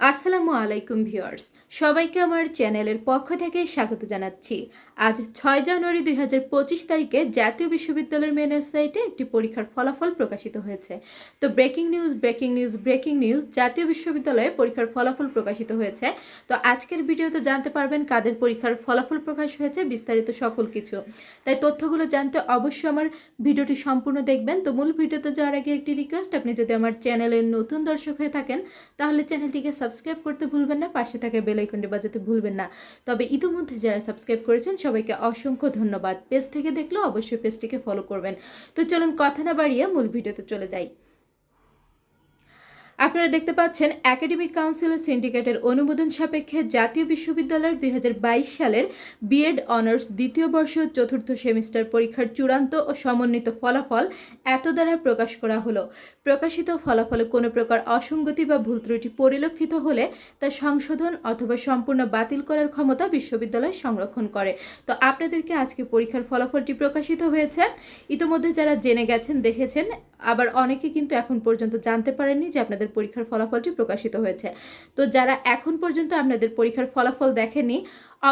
আসসালামু আলাইকুম ভিউয়ার্স, সবাইকে আমার চ্যানেলের পক্ষ থেকে স্বাগত জানাচ্ছি। আজ ছয় জানুয়ারি দুই হাজার পঁচিশ তারিখে জাতীয় বিশ্ববিদ্যালয়ের মেন ওয়েবসাইটে একটি পরীক্ষার ফলাফল প্রকাশিত হয়েছে। তো breaking news breaking news breaking news জাতীয় বিশ্ববিদ্যালয়ে পরীক্ষার ফলাফল প্রকাশিত হয়েছে। তো আজকের ভিডিওতে জানতে পারবেন কাদের পরীক্ষার ফলাফল প্রকাশ হয়েছে, বিস্তারিত সকল কিছু। তাই তথ্যগুলো জানতে অবশ্যই আমার ভিডিওটি সম্পূর্ণ দেখবেন। তো মূল ভিডিওতে যাওয়ার আগে একটি রিকোয়েস্ট আপনি যদি আমার চ্যানেলের নতুন দর্শক হয়ে থাকেন, তাহলে চ্যানেলটিকে সাবস্ক্রাইব করতে ভুলবেন না, পাশে থাকে বেল আইকনটি বাজাতে ভুলবেন না। তবে ইতিমধ্যে যারা সাবস্ক্রাইব করেছেন, সবাইকে অসংখ্য ধন্যবাদ। পেজ থেকে দেখলেও অবশ্যই পেজটিকে ফলো করবেন। তো চলুন কথা না বাড়িয়ে মূল ভিডিওতে চলে যাই। আপনারা দেখতে পাচ্ছেন একাডেমিক কাউন্সিলের সিন্ডিকেটের অনুমোদন সাপেক্ষে জাতীয় বিশ্ববিদ্যালয়ের দুই হাজার বাইশ সালের বিএড অনার্স দ্বিতীয় বর্ষ চতুর্থ সেমিস্টার পরীক্ষার চূড়ান্ত ও সমন্বিত ফলাফল এত দ্বারা প্রকাশ করা হলো। প্রকাশিত ফলাফলে কোনো প্রকার অসঙ্গতি বা ভুল ত্রুটি পরিলক্ষিত হলে তা সংশোধন অথবা সম্পূর্ণ বাতিল করার ক্ষমতা বিশ্ববিদ্যালয় সংরক্ষণ করে। তো আপনাদেরকে আজকে পরীক্ষার ফলাফলটি প্রকাশিত হয়েছে। ইতোমধ্যে যারা জেনে গেছেন, দেখেছেন আবার অনেকে কিন্তু এখন পর্যন্ত জানতে পারেননি যে আপনাদের পরীক্ষার ফলাফলটি প্রকাশিত হয়েছে। তো যারা এখন পর্যন্ত আপনাদের পরীক্ষার ফলাফল দেখেনি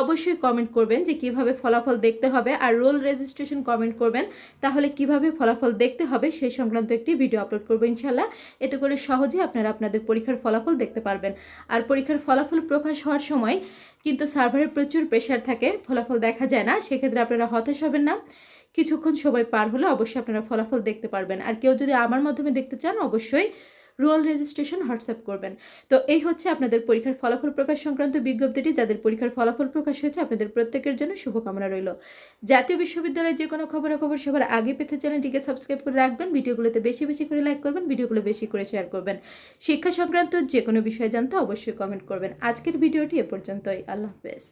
অবশ্যই কমেন্ট করবেন যে কীভাবে ফলাফল দেখতে হবে আর রোল রেজিস্ট্রেশন কমেন্ট করবেন, তাহলে কীভাবে ফলাফল দেখতে হবে সেই সংক্রান্ত একটি ভিডিও আপলোড করব ইনশাল্লাহ এতে করে সহজে আপনারা আপনাদের পরীক্ষার ফলাফল দেখতে পারবেন। আর পরীক্ষার ফলাফল প্রকাশ হওয়ার সময় কিন্তু সার্ভারে প্রচুর প্রেশার থাকে, ফলাফল দেখা যায় না, সেক্ষেত্রে আপনারা হতাশ হবেন না। কিছুক্ষণ সময় পার হলে অবশ্যই আপনারা ফলাফল দেখতে পারবেন। আর কেউ যদি আমার মাধ্যমে দেখতে চান, অবশ্যই রোল রেজিস্ট্রেশন হোয়াটসঅ্যাপ করবেন। তো এই হচ্ছে আপনাদের পরীক্ষার ফলাফল প্রকাশ সংক্রান্ত বিজ্ঞপ্তিটি। যাদের পরীক্ষার ফলাফল প্রকাশ হয়েছে, আপনাদের প্রত্যেকের জন্য শুভকামনা রইল। জাতীয় বিশ্ববিদ্যালয়ের যে কোনো খবরাখবর সবার আগে পেতে চ্যানেলটিকে সাবস্ক্রাইব করে রাখবেন। ভিডিওগুলোতে বেশি বেশি করে লাইক করবেন, ভিডিওগুলো বেশি করে শেয়ার করবেন। শিক্ষা সংক্রান্ত যে কোনো বিষয়ে জানতে অবশ্যই কমেন্ট করবেন। আজকের ভিডিওটি এ পর্যন্তই। আল্লাহ হাফেজ।